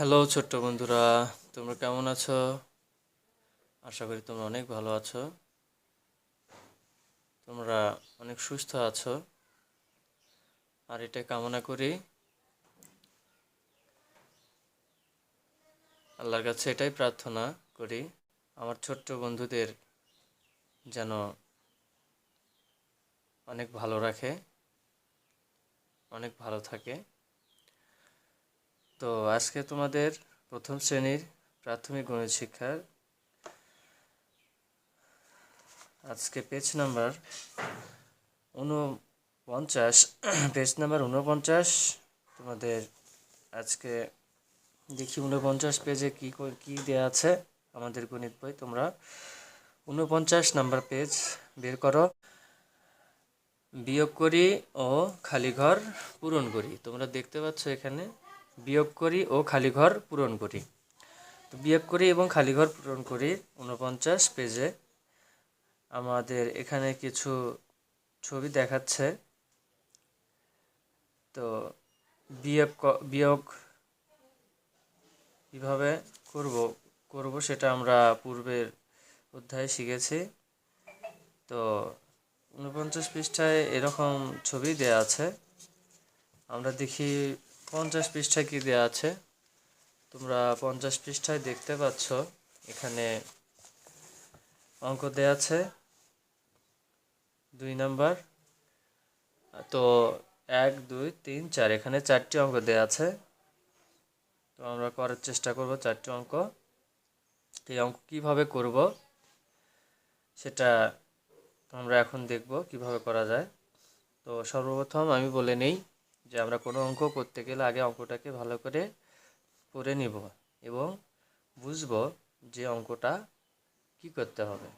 Hello ছোট্ট বন্ধুরা। তোমরা কেমন আছো? আশা করি তোমরা অনেক ভালো আছো। তোমরা অনেক সুস্থ আছো। আর এটা কামনা করি। আল্লাহর কাছে এটাই প্রার্থনা করি, আমার ছোট্ট বন্ধুদের যেন অনেক ভালো রাখে, অনেক ভালো থাকে। তো আজকে তোমাদের প্রথম শ্রেণির প্রাথমিক গণিত শিক্ষার আজকে পেজ নাম্বার উনপঞ্চাশ পেজ নাম্বার উনপঞ্চাশ, তোমাদের আজকে দেখি উনপঞ্চাশ পেজে কী কী দেওয়া আছে আমাদের গণিত বই। তোমরা উনপঞ্চাশ নাম্বার পেজ বের করো। বিয়োগ করি ও খালি ঘর পূরণ করি। তোমরা দেখতে পাচ্ছ এখানে বিয়োগ করি ও খালি ঘর পূরণ করি। তো বিয়োগ করি এবং খালি ঘর পূরণ করি উনপঞ্চাশ পেজে। আমাদের এখানে কিছু ছবি দেখাচ্ছে। তো বিয়োগ বিয়োগ কীভাবে করব করব সেটা আমরা পূর্বের অধ্যায়ে শিখেছি। তো উনপঞ্চাশ পৃষ্ঠায় এরকম ছবি দেয়া আছে। আমরা দেখি পঞ্চাশ পৃষ্ঠায় কী দেওয়া আছে? তোমরা পঞ্চাশ পৃষ্ঠায় দেখতে পাচ্ছ, এখানে অঙ্ক দেওয়া আছে, দুই নাম্বার। তো এক, দুই, তিন, চার, এখানে চারটি অঙ্ক দেওয়া আছে। তো আমরা করার চেষ্টা করব চারটি অঙ্ক। এই অঙ্ক কীভাবে করব সেটা আমরা এখন দেখব কীভাবে করা যায়। তো সর্বপ্রথম আমি বলে নেই যে আমরা কোনো অঙ্ক করতে গেলে আগে অঙ্কটাকে ভালো করে পড়ে নিব এবং বুঝব যে অঙ্কটা কি করতে হবে।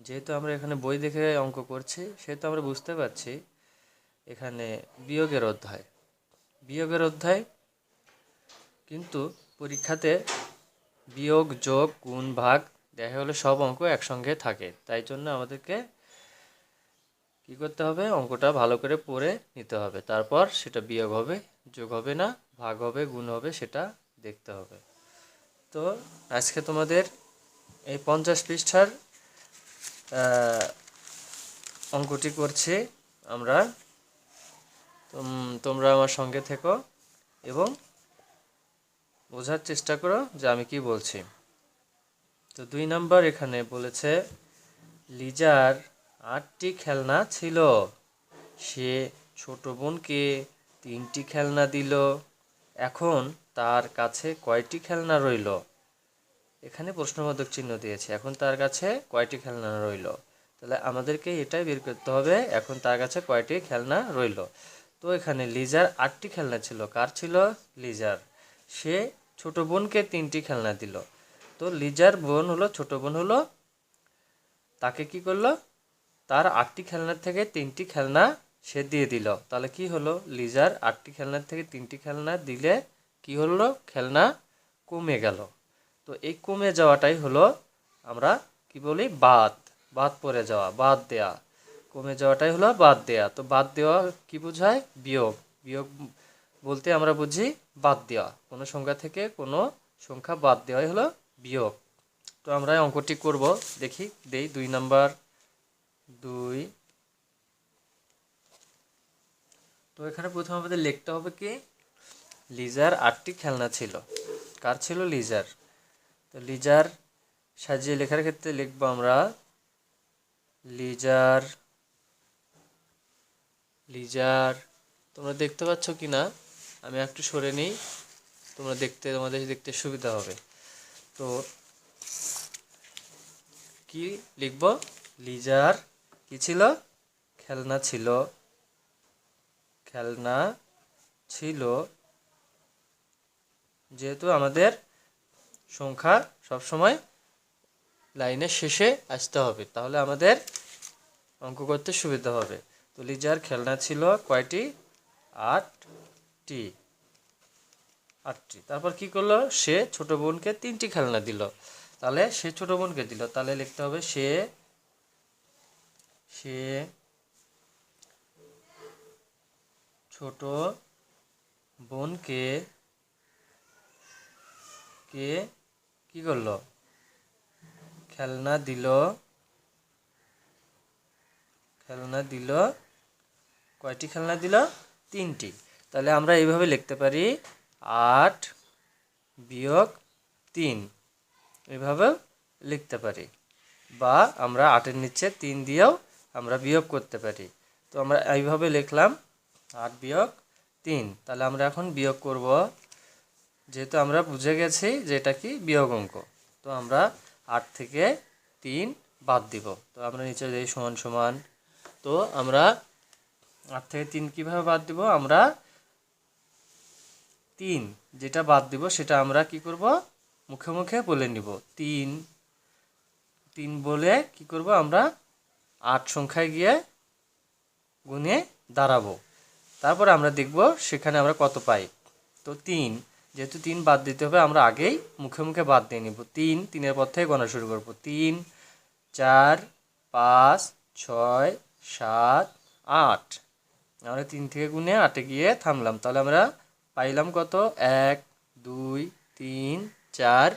যেহেতু আমরা এখানে বই দেখে অঙ্ক করছি, সেহেতু আমরা বুঝতে পারছি এখানে বিয়োগের অধ্যায়। বিয়োগের অধ্যায় কিন্তু পরীক্ষাতে বিয়োগ যোগ গুণ ভাগ দেখা হলে সব অঙ্ক একসঙ্গে থাকে, তাই জন্য আমাদেরকে কি করতে হবে? অঙ্কটা ভালো করে পড়ে নিতে হবে। তারপর সেটা বিয়োগ হবে, যোগ হবে না, ভাগ হবে, গুণ হবে, সেটা দেখতে হবে। তো আজকে তোমাদের এই পঞ্চাশ পৃষ্ঠার অঙ্কটি করছি আমরা। তোম- তোমরা আমার সঙ্গে থেকো এবং বোঝার চেষ্টা করো যে আমি কি বলছি। তো দুই নাম্বার এখানে বলেছে, লিজার আটটি খেলনা ছিল। সে ছোট বোনকে তিনটি খেলনা দিল। এখন তার কাছে কয়টি খেলনা রইল? এখানে প্রশ্নবোধক চিহ্ন দিয়েছে। এখন তার কাছে কয়টি খেলনা রইল? তাহলে আমাদেরকে এটাই বের করতে হবে, এখন তার কাছে কয়টি খেলনা রইল? তো এখানে লিজার আটটি খেলনা ছিল। কার ছিল? লিজার। সে ছোট বোনকে তিনটি খেলনা দিল। তো লিজার বোন হলো, ছোট বোন হলো, তাকে কি করল? তার আটটি খেলনার থেকে তিনটি খেলনা সে দিয়ে দিল। তাহলে কি হলো? লিজার আটটি খেলনার থেকে তিনটি খেলনা দিলে কি হলো? খেলনা কমে গেল। তো এই কমে যাওয়াটাই হলো আমরা কি বলি? বাদ। বাদ পড়ে যাওয়া, বাদ দেয়া। কমে যাওয়াটাই হলো বাদ দেয়া। তো বাদ দেওয়া কি বোঝায়? বিয়োগ। বিয়োগ বলতে আমরা বুঝি বাদ দেওয়া। কোনো সংখ্যা থেকে কোনো সংখ্যা বাদ দেওয়াই হলো বিয়োগ। তো আমরা অঙ্কটি করব। দেখি, দেই দুই নাম্বার। দুই। তো এখানে প্রথম আমাদের লিখতে হবে কি? লিজার আটটি খেলনা ছিল। কার ছিল? লিজার। তো লিজার সাজিয়ে লেখার ক্ষেত্রে লিখব আমরা লিজার লিজার। তোমরা দেখতে পাচ্ছ কি না আমি একটু সরে নিই। তোমরা দেখতে, তোমাদের দেখতে সুবিধা হবে। তো কি লিখব? লিজার কি ছিল? খেলনা ছিল। খেলনা ছিল। যেহেতু আমাদের সংখ্যা সবসময় লাইনের শেষে আসতে হবে, তাহলে আমাদের অঙ্ক করতে সুবিধা হবে। তো লিজার খেলনা ছিল কয়টি? আটটি। আটটি। তারপর কি করল? সে ছোট বোনকে তিনটি খেলনা দিল। তাহলে সে ছোট বোনকে দিল। তাহলে লিখতে হবে সে সে ছোট বোনকে, কে কি করল? খেলনা দিল খেলনা দিল, কয়টি খেলনা দিল? তিনটি। তাহলে আমরা এইভাবে লিখতে পারি আট বিয়োগ তিন। এভাবে লিখতে পারি। বা আমরা আটের নিচে তিন দিয়েও আমরা বিয়োগ করতে পারি। তো আমরা এইভাবে লিখলাম আট বিয়োগ তিন। তাহলে আমরা এখন বিয়োগ করব। যেহেতু আমরা বুঝে গেছি যে এটা কি বিয়োগ অঙ্ক, তো আমরা আট থেকে তিন বাদ দিব। তো আমরা নিচে দিই সমান সমান। তো আমরা আট থেকে তিন কীভাবে বাদ দিব? আমরা তিন যেটা বাদ দিব সেটা আমরা কি করব? মুখে মুখে বলে নিব। তিন তিন বলে কি করব আমরা? আট সংখ্যায় গিয়ে গুনে দাঁড়াবো। তারপর আমরা দেখব সেখানে আমরা কত পাই। তো তিন, যেহেতু তিন বাদ দিতে হবে, আমরা আগেই মুখে মুখে বাদ দিয়ে নিব। তিন, তিনের পর থেকে গণনা শুরু করব। তিন, চার, পাঁচ, ছয়, সাত, আট। আমরা তিন থেকে গুনে আটে গিয়ে থামলাম। তাহলে আমরা পাইলাম কত? এক, দুই, তিন, চার,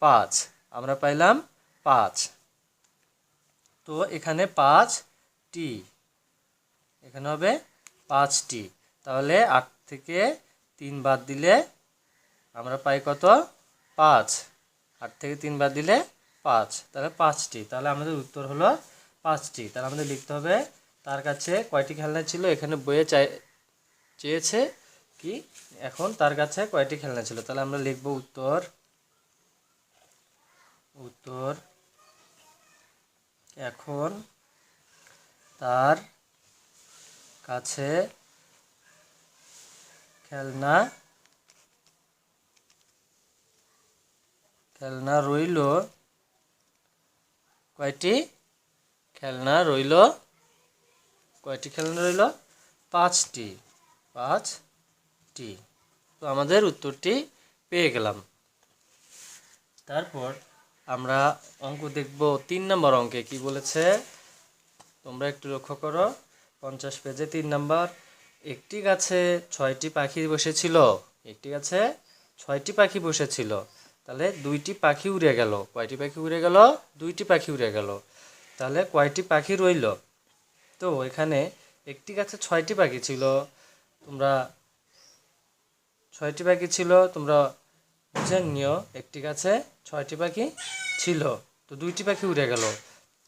পাঁচ। আমরা পাইলাম পাঁচ। তো এখানে পাঁচটি এখানে হবে পাঁচটি তাহলে আট থেকে তিন বাদ দিলে আমরা পাই কত? পাঁচ। আট থেকে তিন বাদ দিলে পাঁচ। তাহলে পাঁচটি তাহলে আমাদের উত্তর হলো পাঁচটি তাহলে আমাদের লিখতে হবে তার কাছে কয়টি খেলনা ছিল? এখানে বইয়ে চাই, চেয়েছে কি? এখন তার কাছে কয়টি খেলনা ছিল? তাহলে আমরা লিখব উত্তর উত্তর এখন তার কাছে খেলনা খেলনা রইল, কয়টি খেলনা রইল, কয়টি খেলনা রইল? পাঁচটি পাঁচটি। তো আমাদের উত্তরটি পেয়ে গেলাম। তারপর আমরা অঙ্ক দেখব তিন নম্বর অঙ্কে, কি বলেছে? তোমরা একটু লক্ষ্য করো, পঞ্চাশ পেজে তিন নম্বর। একটি গাছে ছয়টি পাখি বসেছিল, একটি গাছে ছয়টি পাখি বসেছিল, তাহলে দুইটি পাখি উড়ে গেল। কয়টি পাখি উড়ে গেল? দুইটি পাখি উড়ে গেল। তাহলে কয়টি পাখি রইল? তো এখানে একটি গাছে ছয়টি পাখি ছিল, তোমরা ছয়টি পাখি ছিল, তোমরা বুঝে নিও, একটি গাছে ছয়টি পাখি ছিল, তো দুইটি পাখি উড়ে গেল।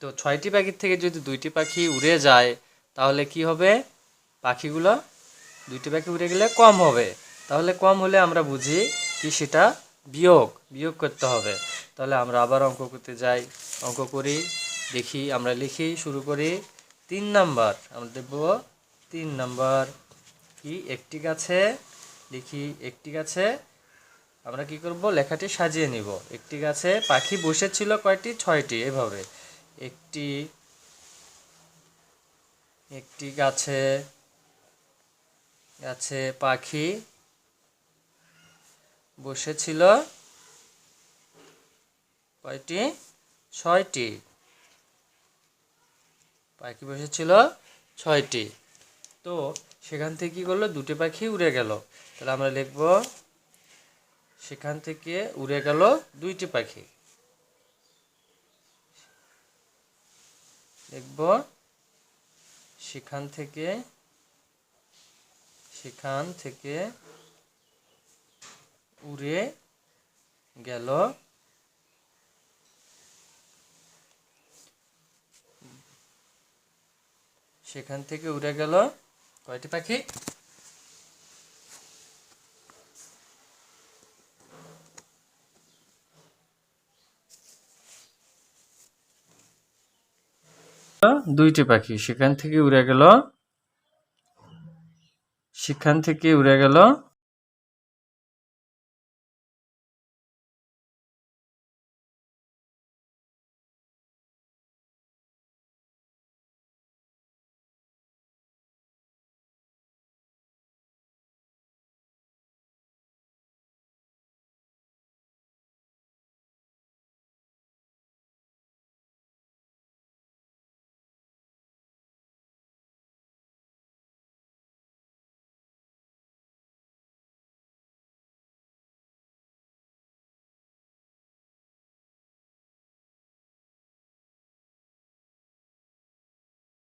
তো ছয়টি পাখির থেকে যদি দুইটি পাখি উড়ে যায়, তাহলে কি হবে? পাখিগুলো দুইটি পাখি উড়ে গেলে কম হবে। তাহলে কম হলে আমরা বুঝি কি সেটা বিয়োগ বিয়োগ করতে হবে। তাহলে আমরা আবার অঙ্ক করতে যাই, অঙ্ক করি, দেখি, আমরা লিখি, শুরু করি। তিন নাম্বার, আমরা দেখব তিন নাম্বার, কি একটি গাছে, লিখি, একটি গাছে আমরা কি করব? লেখাটি সাজিয়ে নিব। একটি গাছে পাখি বসেছিল কয়টি? ছয়টি, এভাবে। একটি একটি গাছে গাছে পাখি বসেছিল কয়টি? ছয়টি। পাখি বসেছিল ছয়টি। তো সেখান থেকে কি করল? দুটি পাখি উড়ে গেল। তাহলে আমরা লিখব সেখান থেকে উড়ে গেল দুইটি পাখি। লিখব সেখান থেকে সেখান থেকে উড়ে গেল সেখান থেকে উড়ে গেল কয়টি পাখি? দুইটি পাখি। সেখান থেকে উড়ে গেল সেখান থেকে উড়ে গেল